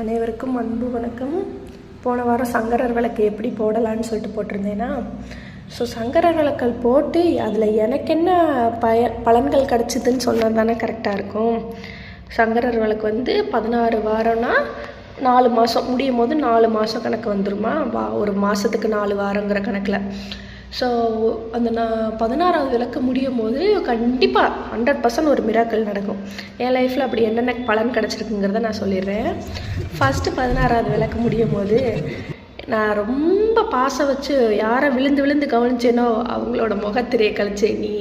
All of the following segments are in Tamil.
அனைவருக்கும் அன்பு வணக்கம். போன வாரம் சங்கரர் விளக்கு எப்படி போடலான்னு சொல்லிட்டு போட்டிருந்தேன்னா ஸோ சங்கரர் விளக்கல் போட்டு அதில் எனக்கு என்ன பய பலன்கள் கிடச்சிதுன்னு சொன்னால் தானே கரெக்டாக இருக்கும். சங்கரர் விளக்கு வந்து பதினாறு வாரம்னா நாலு மாதம் முடியும் போது நாலு மாதம் கணக்கு வந்துருமா? வா ஒரு மாதத்துக்கு நாலு வாரங்கிற கணக்கில். ஸோ அந்த நான் பதினாறாவது விளக்கு முடியும் போது கண்டிப்பாக ஹண்ட்ரட் பர்சன்ட் ஒரு மிராக்கள் நடக்கும். என் லைஃப்பில் அப்படி என்னென்ன பலன் கிடச்சிருக்குங்கிறத நான் சொல்லிடுறேன். ஃபஸ்ட்டு பதினாறாவது விளக்கு முடியும் போது நான் ரொம்ப பாசம் வச்சு யாரை விழுந்து விழுந்து கவனிச்சேனோ அவங்களோட முகத்திரையை கழிச்சு நீ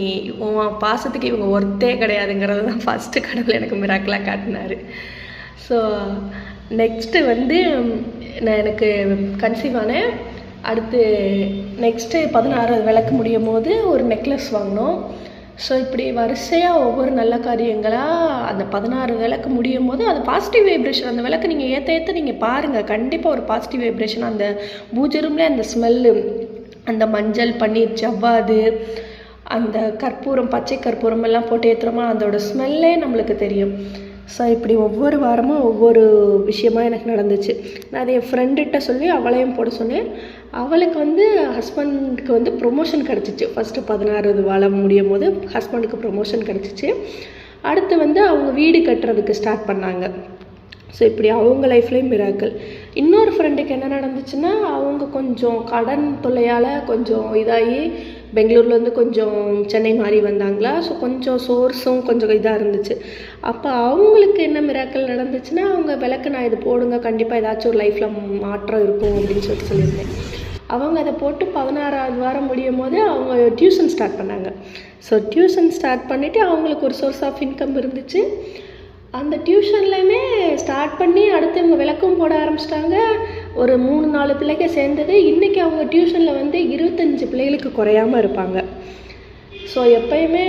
உன் பாசத்துக்கு இவங்க ஒர்த்தே கிடையாதுங்கிறது தான் ஃபஸ்ட்டு கடவுள் எனக்கு மிராக்கலாக காட்டினார். ஸோ நெக்ஸ்ட்டு வந்து நான் எனக்கு கன்சீவ் ஆனேன் அடுத்து நெக்ஸ்ட்டு பதினாறாவது விளக்கு முடியும் போது ஒரு நெக்லஸ் வாங்கினோம் ஸோ இப்படி வரிசையாக ஒவ்வொரு நல்ல காரியங்களாக அந்த பதினாறு விளக்கு முடியும் போது அது பாசிட்டிவ் வைப்ரேஷன் அந்த விளக்கு நீங்கள் ஏற்ற ஏற்ற நீங்கள் பாருங்கள் கண்டிப்பாக ஒரு பாசிட்டிவ் வைப்ரேஷன் அந்த பூஜை ரூம்லே அந்த ஸ்மெல்லு அந்த மஞ்சள் பன்னீர் ஜவ்வாது அந்த கற்பூரம் பச்சை கற்பூரம் எல்லாம் போட்டு ஏற்றுறோமா அதோட ஸ்மெல்லே நம்மளுக்கு தெரியும். ஸோ இப்படி ஒவ்வொரு வாரமும் ஒவ்வொரு விஷயமாக எனக்கு நடந்துச்சு. நான் அதை என் ஃப்ரெண்டுகிட்ட சொல்லி அவளையும் போட சொன்னேன். அவளுக்கு வந்து ஹஸ்பண்டுக்கு வந்து ப்ரொமோஷன் கிடச்சிச்சு. ஃபஸ்ட்டு பதினாறாவது வாழ முடியும் போது ஹஸ்பண்டுக்கு ப்ரொமோஷன் கிடச்சிச்சு. அடுத்து வந்து அவங்க வீடு கட்டுறதுக்கு ஸ்டார்ட் பண்ணாங்க. ஸோ இப்படி அவங்க லைஃப்லேயும் மிராக்கள் இன்னொரு ஃப்ரெண்டுக்கு என்ன நடந்துச்சுன்னா அவங்க கொஞ்சம் கடன் தொல்லையால் கொஞ்சம் இதாகி பெங்களூர்லேருந்து கொஞ்சம் சென்னை மாறி வந்தாங்களா? ஸோ கொஞ்சம் சோர்ஸும் கொஞ்சம் இதாக இருந்துச்சு. அப்போ அவங்களுக்கு என்ன மிராக்கள் நடந்துச்சுன்னா அவங்க விளக்கு நான் இது போடுங்க கண்டிப்பாக ஏதாச்சும் ஒரு லைஃப்பில் மாற்றம் இருக்கும் அப்படின்னு சொல்லிட்டு சொல்லியிருந்தேன். அவங்க அதை போட்டு பதினாறாவது வாரம் முடியும் போது அவங்க டியூஷன் ஸ்டார்ட் பண்ணாங்க. ஸோ டியூஷன் ஸ்டார்ட் பண்ணிவிட்டு அவங்களுக்கு ஒரு சோர்ஸ் ஆஃப் இன்கம் இருந்துச்சு. அந்த டியூஷன்லையுமே ஸ்டார்ட் பண்ணி அடுத்து இவங்க விளக்கம் போட ஆரம்பிச்சிட்டாங்க. ஒரு மூணு நாலு பிள்ளைங்க சேர்ந்தது. இன்றைக்கி அவங்க டியூஷனில் வந்து இருபத்தஞ்சி பிள்ளைகளுக்கு குறையாமல் இருப்பாங்க. ஸோ எப்பயுமே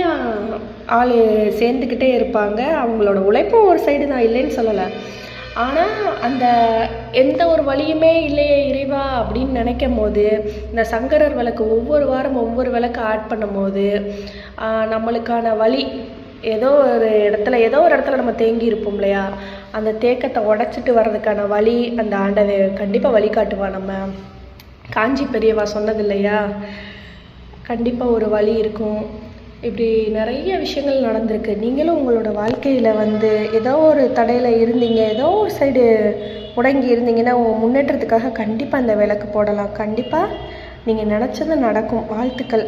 ஆள் சேர்ந்துக்கிட்டே இருப்பாங்க. அவங்களோட உழைப்பும் ஒரு சைடு தான் இல்லைன்னு சொல்லலை. ஆனால் அந்த எந்த ஒரு வழியுமே இல்லையே இறைவா அப்படின்னு நினைக்கும் போது இந்த சங்கரர் விளக்கு ஒவ்வொரு வாரம் ஒவ்வொரு விளக்கு ஆட் பண்ணும் போது நம்மளுக்கான வழி ஏதோ ஒரு இடத்துல ஏதோ ஒரு இடத்துல நம்ம தேங்கி இருப்போம் இல்லையா? அந்த தேக்கத்தை உடச்சிட்டு வர்றதுக்கான வழி அந்த ஆண்டவை கண்டிப்பாக வழிகாட்டுவா நம்ம. காஞ்சி பெரியவா சொன்னது இல்லையா கண்டிப்பாக ஒரு வழி இருக்கும். இப்படி நிறைய விஷயங்கள் நடந்திருக்கு. நீங்களும் உங்களோட வாழ்க்கையில் வந்து ஏதோ ஒரு தடையில் இருந்தீங்க ஏதோ ஒரு சைடு முடங்கி இருந்தீங்கன்னா உங்கள் முன்னேற்றத்துக்காக கண்டிப்பாக அந்த விளக்கு போடலாம். கண்டிப்பாக நீங்கள் நினச்சது நடக்கும். வாழ்த்துக்கள்.